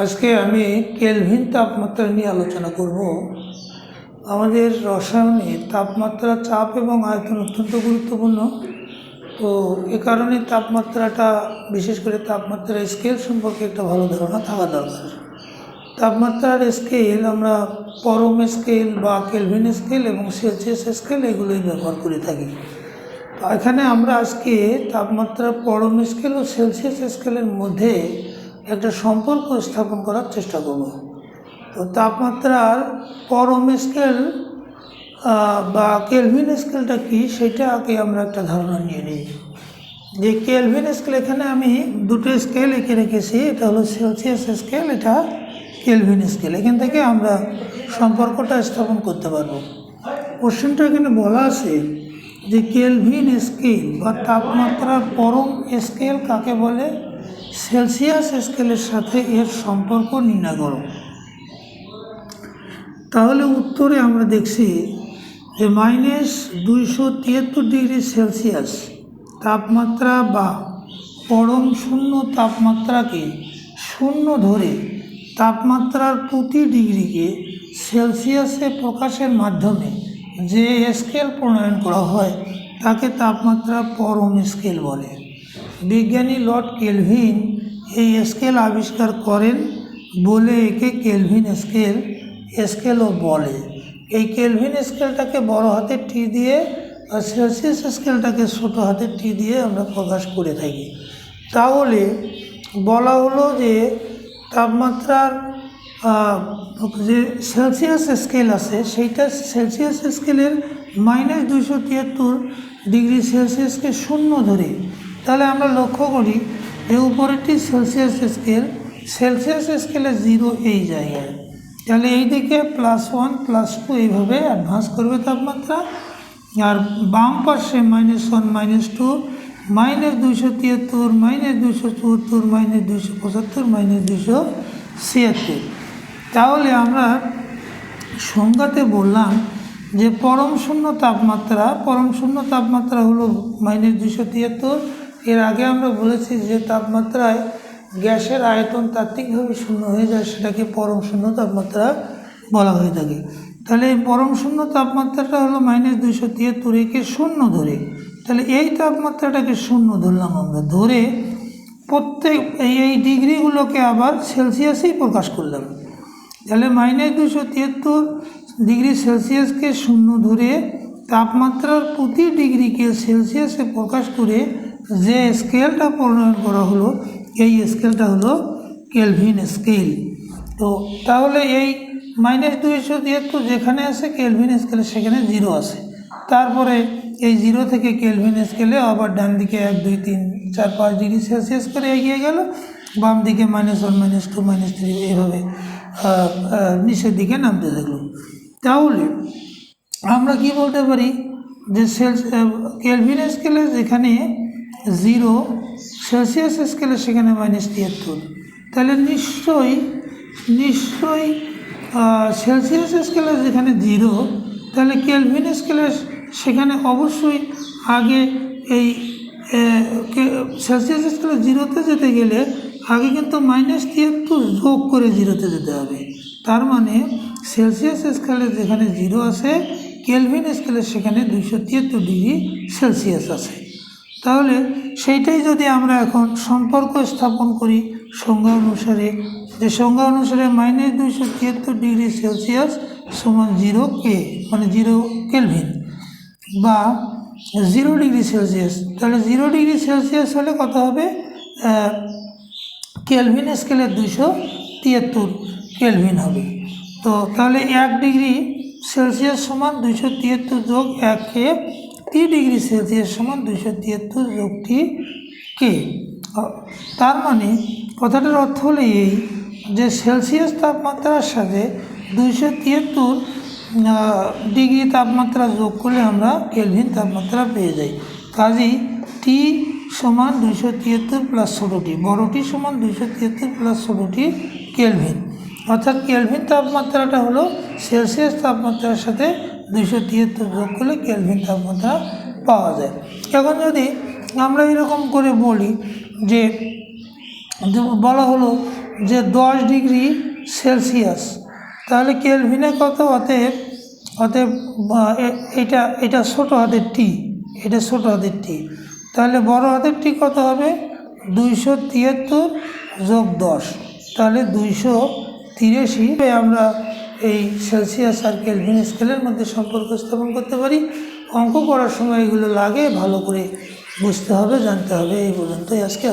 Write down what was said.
আজকে আমি কেলভিন তাপমাত্রা নিয়ে আলোচনা করব। আমাদের রসায়নে তাপমাত্রা, চাপ এবং আয়তন অত্যন্ত গুরুত্বপূর্ণ। তো এ কারণে তাপমাত্রাটা, বিশেষ করে তাপমাত্রার স্কেল সম্পর্কে একটা ভালো ধারণা থাকা দরকার। তাপমাত্রার স্কেল আমরা পরম স্কেল বা কেলভিন স্কেল এবং সেলসিয়াস স্কেল এগুলোই ব্যবহার করে থাকি। এখানে আমরা আজকে তাপমাত্রা, পরম স্কেল ও সেলসিয়াস স্কেলের মধ্যে সম্পর্ক স্থাপন করার চেষ্টা করব। তো তাপমাত্রার পরম স্কেল বা কেলভিন স্কেলটা কি সেটা আগে আমরা একটা ধারণা নিয়ে নিই। যে কেলভিন স্কেল এখানে আমি দুটো স্কেল এঁকে রেখেছি, এটা হলো সেলসিয়াস স্কেল এটা কেলভিন স্কেল এখান থেকে আমরা সম্পর্কটা স্থাপন করতে পারব। কোশ্চেনটা এখানে বলা আছে যে কেলভিন স্কেল বা তাপমাত্রার পরম স্কেল কাকে বলে? সেলসিয়াস স্কেলের সাথে এর সম্পর্ক নির্ণয় করো তাহলে উত্তরে আমরা দেখছি যে মাইনাস দুইশো তিয়াত্তর ডিগ্রি সেলসিয়াস তাপমাত্রা বা পরম শূন্য তাপমাত্রাকে শূন্য ধরে তাপমাত্রার প্রতি ডিগ্রিকে সেলসিয়াসে প্রকাশের মাধ্যমে যে স্কেল প্রণয়ন করা হয় তাকে তাপমাত্রা পরম স্কেল বলে। বিজ্ঞানী লর্ড কেলভিন এই স্কেল আবিষ্কার করেন বলে একে কেলভিন স্কেল স্কেলও বলে। এই কেলভিন স্কেলটাকে বড় হাতের টি দিয়ে, আর সেলসিয়াস স্কেলটাকে ছোট হাতের টি দিয়ে আমরা প্রকাশ করে থাকি। তাহলে বলা হলো যে তাপমাত্রার যে সেলসিয়াস স্কেল আছে, সেইটা সেলসিয়াস স্কেলের মাইনাস দুইশো তিয়াত্তর ডিগ্রি সেলসিয়াসকে শূন্য ধরে। তাহলে আমরা লক্ষ্য করি যে উপরেরটি সেলসিয়াস স্কেল সেলসিয়াস স্কেলে জিরো এই জায়গায়। তাহলে এই দিকে প্লাস ওয়ান প্লাস টু এইভাবে অ্যাডভান্স করবে তাপমাত্রা। আর বাম পাশে minus one minus two minus দুইশো তিয়াত্তর মাইনাস দুইশো চুয়াত্তর মাইনাস দুইশো পঁচাত্তর মাইনাস দুইশো ছিয়াত্তর। তাহলে আমরা সংজ্ঞাতে বললাম যে পরম শূন্য তাপমাত্রা, পরম শূন্য তাপমাত্রা হলো মাইনাস দুশো তিয়াত্তর এর আগে আমরা বলেছি যে তাপমাত্রায় গ্যাসের আয়তন তাত্ত্বিকভাবে শূন্য হয়ে যায়, সেটাকে পরম শূন্য তাপমাত্রা বলা হয়ে থাকে। তাহলে এই পরম শূন্য তাপমাত্রাটা হলো মাইনাস দুশো তিয়াত্তর, একে শূন্য ধরে। তাহলে এই তাপমাত্রাটাকে শূন্য ধরলাম আমরা, ধরে প্রত্যেক এই এই ডিগ্রিগুলোকে আবার সেলসিয়াসেই প্রকাশ করলাম। তাহলে মাইনাস দুশো তিয়াত্তর ডিগ্রি সেলসিয়াসকে শূন্য ধরে তাপমাত্রার প্রতি ডিগ্রিকে সেলসিয়াসে প্রকাশ করে যে স্কেলটা প্রণয়ন করা হলো এই স্কেলটা হলো কেলভিন স্কেল। তো তাহলে এই মাইনাস দুইশো তিয়াত্তর যেখানে আছে কেলভিন স্কেলে সেখানে জিরো আছে। তারপরে এই জিরো থেকে কেলভিন স্কেলে আবার ডান দিকে এক দুই তিন চার পাঁচ ডিগ্রি সেলসিয়াস করে এগিয়ে গেল। বাম দিকে minus one minus two minus three আহ, নিচের দিকে নামতে থাকল। তাহলে আমরা কি বলতে পারি? যে সেলস কেলভিন স্কেলে যেখানে জিরো সেলসিয়াস স্কেলে সেখানে মাইনাস তিয়াত্তর। তাহলে নিশ্চয়ই নিশ্চয়ই সেলসিয়াস স্কেলে যেখানে জিরো তাহলে কেলভিন স্কেলে সেখানে অবশ্যই আগে এই সেলসিয়াস স্কেলে জিরোতে যেতে গেলে আগে কিন্তু মাইনাস তিয়াত্তর যোগ করে জিরোতে যেতে হবে। তার মানে সেলসিয়াস স্কেলে যেখানে জিরো আছে কেলভিন স্কেলে সেখানে দুইশো তিয়াত্তর ডিগ্রি সেলসিয়াস আছে। তাহলে সেইটাই যদি আমরা এখন সম্পর্ক স্থাপন করি সংজ্ঞা অনুসারে, যে সংজ্ঞা অনুসারে মাইনাস দুইশো তিয়াত্তর ডিগ্রি সেলসিয়াস সমান জিরো কে মানে জিরো কেলভিন বা জিরো ডিগ্রি সেলসিয়াস তাহলে জিরো ডিগ্রি সেলসিয়াস হলে কত হবে? কেলভিন স্কেলে দুশো তিয়াত্তর কেলভিন হবে। তো তাহলে এক ডিগ্রি সেলসিয়াস সমান দুশো তিয়াত্তর যোগ এক কে টি ডিগ্রি সেলসিয়াস সমান দুশো তিয়াত্তর যোগ টি কে তার মানে কথাটার অর্থ হলো এই যে সেলসিয়াস তাপমাত্রার সাথে দুইশো তিয়াত্তর ডিগ্রি তাপমাত্রা যোগ করলে আমরা কেলভিন তাপমাত্রা পেয়ে যাই। কাজেই টি সমান দুইশো তিয়াত্তর প্লাস ষোলোটি বড়টি সমান দুইশো তিয়াত্তর প্লাস ষোলোটি কেলভিন। অর্থাৎ কেলভিন তাপমাত্রাটা হলো সেলসিয়াস তাপমাত্রার সাথে দুইশো তিয়াত্তর যোগ করলে কেলভিন তাপমাত্রা পাওয়া যায়। এখন যদি আমরা এরকম করে বলি যে বলা হলো যে দশ ডিগ্রি সেলসিয়াস তাহলে কেলভিনে কত? অতএব বা, এটা এটা ছোটো হাতের টি এটা ছোটো হাতের টি। তাহলে বড় হাতের টি কত হবে? দুইশো তিয়াত্তর যোগ দশ। তাহলে দুইশো তিরাশি। আমরা এই সেলসিয়াস আর কেলভিন স্কেলের মধ্যে সম্পর্ক স্থাপন করতে পারি। অঙ্ক করার সময় এগুলো লাগে, ভালো করে বুঝতে হবে, জানতে হবে, এই পর্যন্তই আজকে।